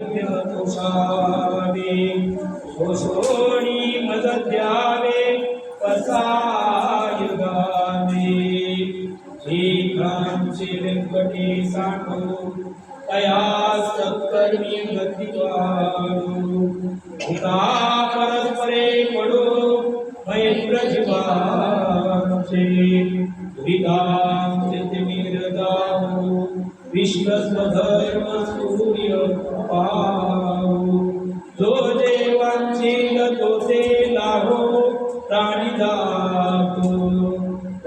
तुषावे सोसोणी मज द्यावे कसाय गावे श्रीकांचे साठो तया परस्परे पडो महेंद्र विश्वस्वधर्म सूर्य पाहू. जो देवांची तो ते लाभो प्राणी दातो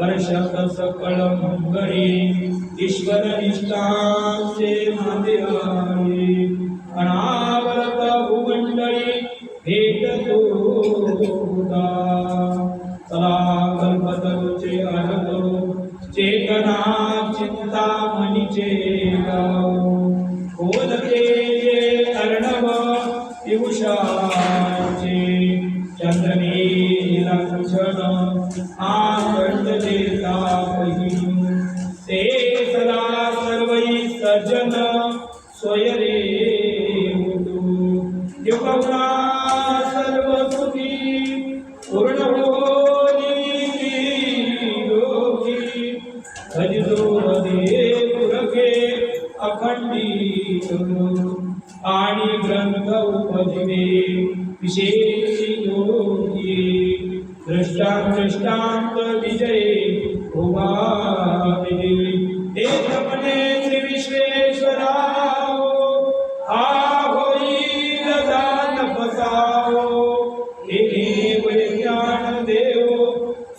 वर्षात सकळ मंगळे ईश्वर निष्ठांचे माझे आहे. अनावरत भूमंडळी भेट गणा चिंतामणीचे गाव खोदके अर्णव पियुषाचे चंद्रने लक्षण आकडते तापही ते सदा सर्वै सजन स्वयरे होतो युगवना सर्व सुखी पूर्ण अखंडित आणि ग्रंथ उपजवे विशेष योगी दृष्टांत विजय ते जपणे श्री हा होईल दान ज्ञान देव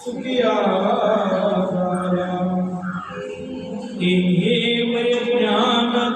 सुखिया झाला.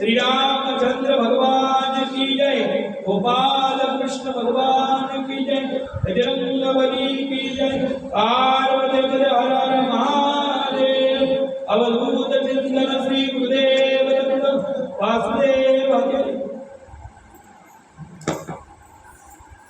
श्री रामचंद्र भगवान की जय गोपाल कृष्ण भगवान की जय बजरंगबली की जय पार्वती हर हर महादेव अवधूत चिंतन श्री गुरुदेव वासुदेव